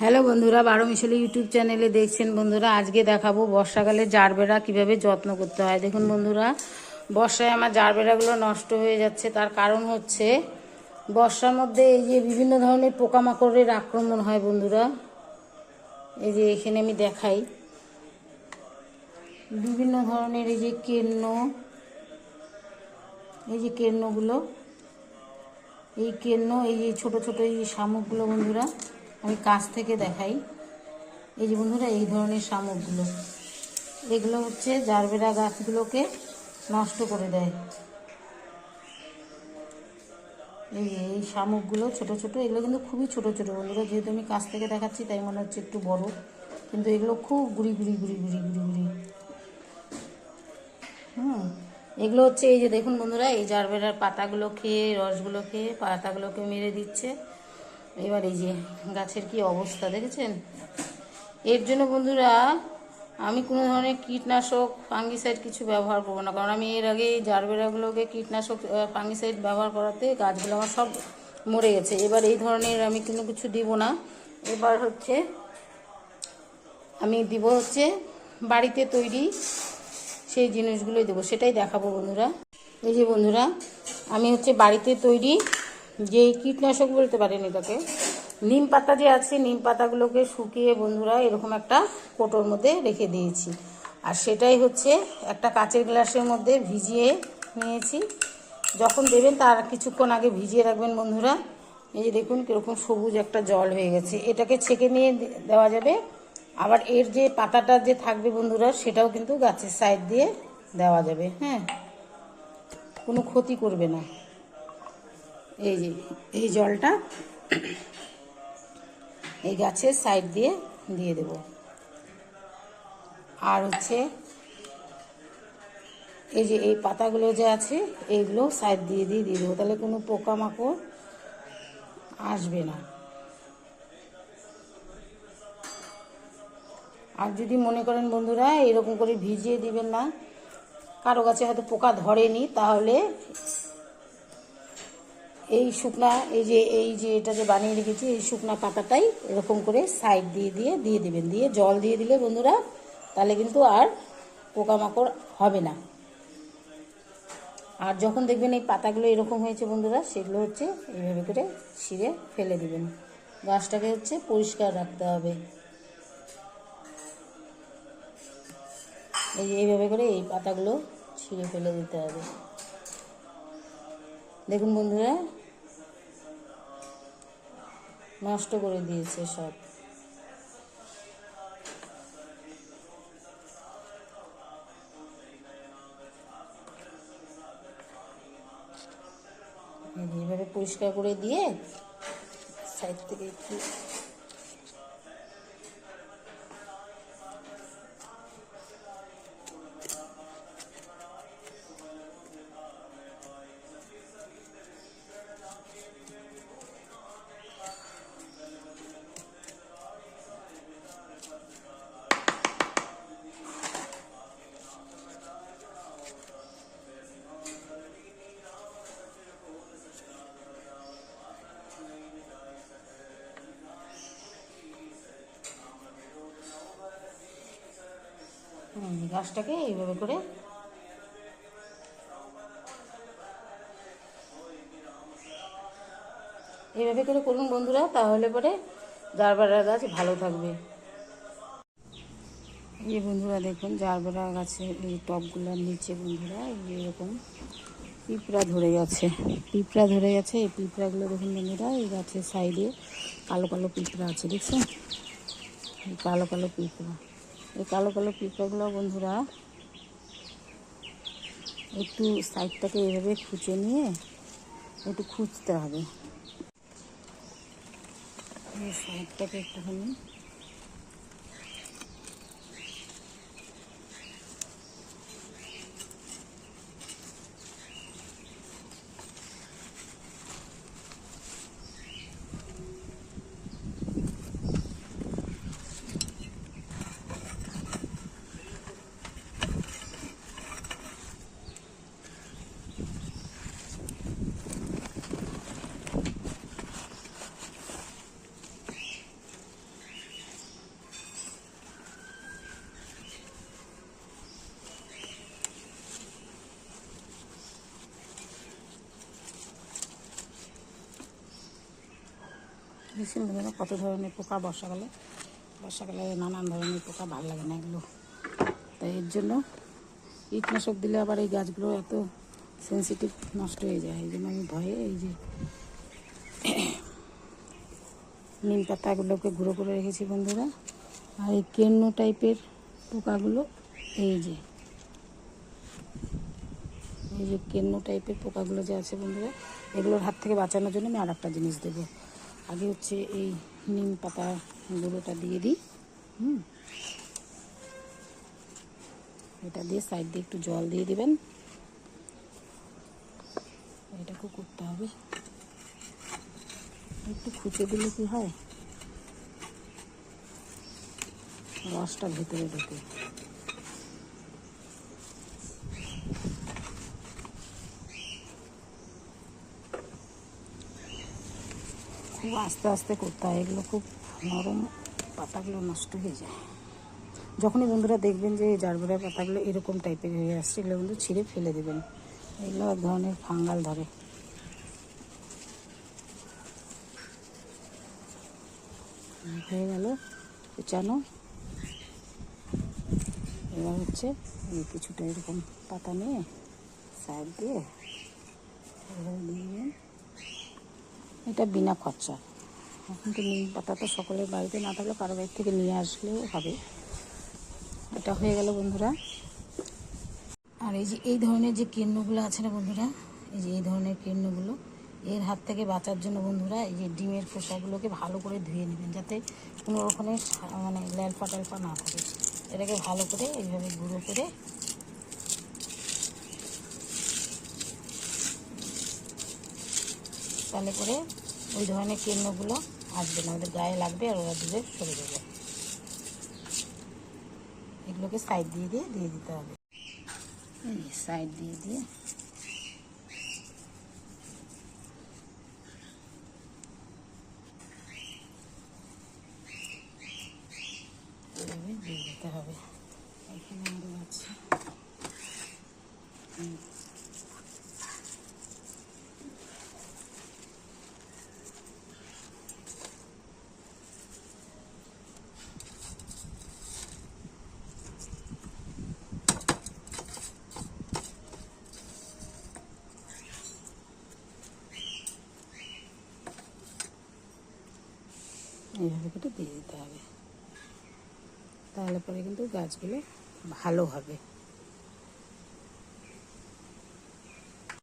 Hello বন্ধুরা, বারো মিশালি ইউটিউব চ্যানেলে দেখছেন বন্ধুরা, আজকে দেখাবো বর্ষাকালে জারবেরা কীভাবে যত্ন করতে হয়। দেখুন বন্ধুরা, বর্ষায় আমার জারবেরাগুলো নষ্ট হয়ে যাচ্ছে, তার কারণ হচ্ছে বর্ষার মধ্যে এই যে বিভিন্ন ধরনের পোকামাকড়ের আক্রমণ হয় বন্ধুরা। এই যে এখানে আমি দেখাই। বিভিন্ন ধরনের এই যে কেন্ন, এই যে কেন্নগুলো, এই কেন্ন, এই যে ছোটো ছোটো এই শামুকগুলো বন্ধুরা। আমি কাছ থেকে দেখাই। এই যে বন্ধুরা, এই ধরনের শামুকগুলো। এগুলো হচ্ছে জারবেরা গাছগুলোকে নষ্ট করে দেয়। এই এই শামুকগুলো ছোট ছোট, এগুলো কিন্তু খুবই ছোট ছোট বন্ধুরা। যেহেতু আমি কাছ থেকে দেখাচ্ছি, তাই মনে হচ্ছে একটু বড়। কিন্তু এগুলো খুব গুড়ি গুড়ি গুড়ি গুড়ি গুড়ি গুড়ি। হুম, এগুলো হচ্ছে এই যে দেখুন বন্ধুরা, এই জারবেরার পাতাগুলো খেয়ে রসগুলো খেয়ে পাতাগুলোকে মেরে দিচ্ছে। এবার এই যে গাছের কি অবস্থা দেখেছেন? এর জন্য বন্ধুরা, আমি কোনো ধরনের কীটনাশক ফাঙ্গিসাইড কিছু ব্যবহার করব না। কারণ আমি এর আগে জারবেরাগুলোকে কীটনাশক ফাঙ্গিসাইড ব্যবহার করাতে গাছগুলো আমার সব মরে গেছে। এবার এই ধরনের আমি কোনো কিছু দিব না। এবার হচ্ছে আমি দিব হচ্ছে বাড়িতে তৈরি সেই জিনিসগুলোই দেবো। সেটাই দেখাবো বন্ধুরা। এই যে বন্ধুরা, আমি হচ্ছে বাড়িতে তৈরি যে কীটনাশক বলতে পারেন এটাকে, নিম পাতা যে আছে, নিম পাতাগুলোকে শুকিয়ে বন্ধুরা এরকম একটা কোটোর মধ্যে রেখে দিয়েছি। আর সেটাই হচ্ছে একটা কাচের গ্লাসের মধ্যে ভিজিয়ে নিয়েছি। যখন দেবেন তার কিছুক্ষণ আগে ভিজিয়ে রাখবেন বন্ধুরা। এই যে দেখুন কীরকম সবুজ একটা জল হয়ে গেছে। এটাকে ছেঁকে নিয়ে দেওয়া যাবে। আবার এর যে পাতাটা যে থাকবে বন্ধুরা, সেটাও কিন্তু গাছের সাইড দিয়ে দেওয়া যাবে। হ্যাঁ কোনো ক্ষতি করবে না। এই যে, এই জলটা এই গাছের সাইড দিয়ে দিয়ে দেব। আর হচ্ছে এই যে, এই পাতাগুলো যে আছে, এইগুলো সাইড দিয়ে দিয়ে দিয়ে দেবো। তাহলে কোনো পোকামাকড় আসবে না। আর যদি মনে করেন বন্ধুরা, এরকম করে ভিজিয়ে দিবেন না, কারও গাছে হয়তো পোকা ধরেনি, তাহলে এই শুকনা, এই যে এই যে এটা যে বানিয়ে রেখেছি, এই শুকনা পাতাটাই এরকম করে সাইড দিয়ে দিয়ে দিয়ে দেবেন। দিয়ে জল দিয়ে দিলে বন্ধুরা, তাহলে কিন্তু আর পোকামাকড় হবে না। আর যখন দেখবেন এই পাতাগুলো এরকম হয়েছে বন্ধুরা, সেগুলো হচ্ছে এইভাবে করে ছিঁড়ে ফেলে দেবেন। গাছটাকে হচ্ছে পরিষ্কার রাখতে হবে। এই যে এইভাবে করে এই পাতাগুলো ছিঁড়ে ফেলে দিতে হবে। দেখুন বন্ধুরা নষ্ট করে দিয়েছে সব। এইভাবে পরিষ্কার করে দিয়ে সাইড থেকে একটু গাছটাকে এইভাবে করে এইভাবে করে করুন বন্ধুরা, তাহলে পরে জারবেরা গাছ ভালো থাকবে। এই বন্ধুরা দেখুন, জারবেরা গাছের এই টবগুলোর নিচে বন্ধুরা এরকম পিঁপড়া ধরে গেছে। পিঁপড়া ধরে গেছে, এই পিঁপড়াগুলো দেখুন বন্ধুরা, এই গাছের সাইডে কালো কালো পিঁপড়া আছে, দেখছেন? কালো কালো পিঁপড়া। এই কালো কালো পিঁপড়াগুলো বন্ধুরা, একটু সাইডটাকে এভাবে খুঁজে নিয়ে একটু খুঁজতে হবে। সাইডটাকে একটুখানি দেখেছেন বন্ধুরা কত ধরনের পোকা, বর্ষাকালে। বর্ষাকালে নানান ধরনের পোকা, ভালো লাগে না এগুলো। তাই এর জন্য কীটনাশক দিলে আবার এই গাছগুলো এত সেন্সিটিভ নষ্ট হয়ে যায়। এই জন্য আমি ভয়ে এই যে নিম পাতাগুলোকে গুঁড়ো করে রেখেছি বন্ধুরা। আর এই কেন্ন টাইপের পোকাগুলো, এই যে এই যে কেন্ন টাইপের পোকাগুলো যে আছে বন্ধুরা, এগুলোর হাত থেকে বাঁচানোর জন্য আমি আর একটা জিনিস দেবো। আগে হচ্ছে এই নিম পাতা গুঁড়োটা দিয়ে দিই, হুম। এটা দিয়ে সাইড দিয়ে একটু জল দিয়ে দিবেন। এটাকেও করতে হবে। একটু খুঁচে দিলে কি হয়? রসটা ভেতরে ঢোকে। খুব আস্তে আস্তে করতে হয় এগুলো খুব নরম পাতাগুলো নষ্ট হয়ে যায়। যখনই বন্ধুরা দেখবেন যে জারবেরার পাতাগুলো এরকম টাইপের হয়ে আসছে, এগুলো কিন্তু ছিঁড়ে ফেলে দেবেন। এগুলো এক ধরনের ফাঙ্গাল ধরে। হয়ে গেল কুচানো। এবার হচ্ছে এই কিছুটা এরকম পাতা নিয়ে সাইড দিয়ে দিয়ে এটা বিনা খরচা। এখন তো নিম পাতা তো সকলের বাড়িতে না থাকলে কারও বাড়ি থেকে নিয়ে আসলেও হবে। এটা হয়ে গেল বন্ধুরা। আর এই যে, এই ধরনের যে কীর্ণগুলো আছে না বন্ধুরা, এই যে, এই ধরনের কীর্ণগুলো এর হাত থেকে বাঁচার জন্য বন্ধুরা, এই যে ডিমের খোসাগুলোকে ভালো করে ধুয়ে নেবেন যাতে কোনো রকমের মানে ল্যালপা ট্যালফা না থাকে। এটাকে ভালো করে এইভাবে গুঁড়ো করে তাহলে করে ওই ধরনের কীর্ণগুলো আসবে না। ওদের গায়ে লাগবে আর ওরা দূরে সরে যাবে। এগুলোকে সাইড দিয়ে দিয়ে দিয়ে দিতে হবে। সাইড দিয়ে দিয়ে এভাবে দিয়ে দিতে হবে এখানে আরও আছে হুম। এইভাবে করে দিয়ে দিতে হবে। তাহলে পরে কিন্তু গাছগুলো ভালো হবে।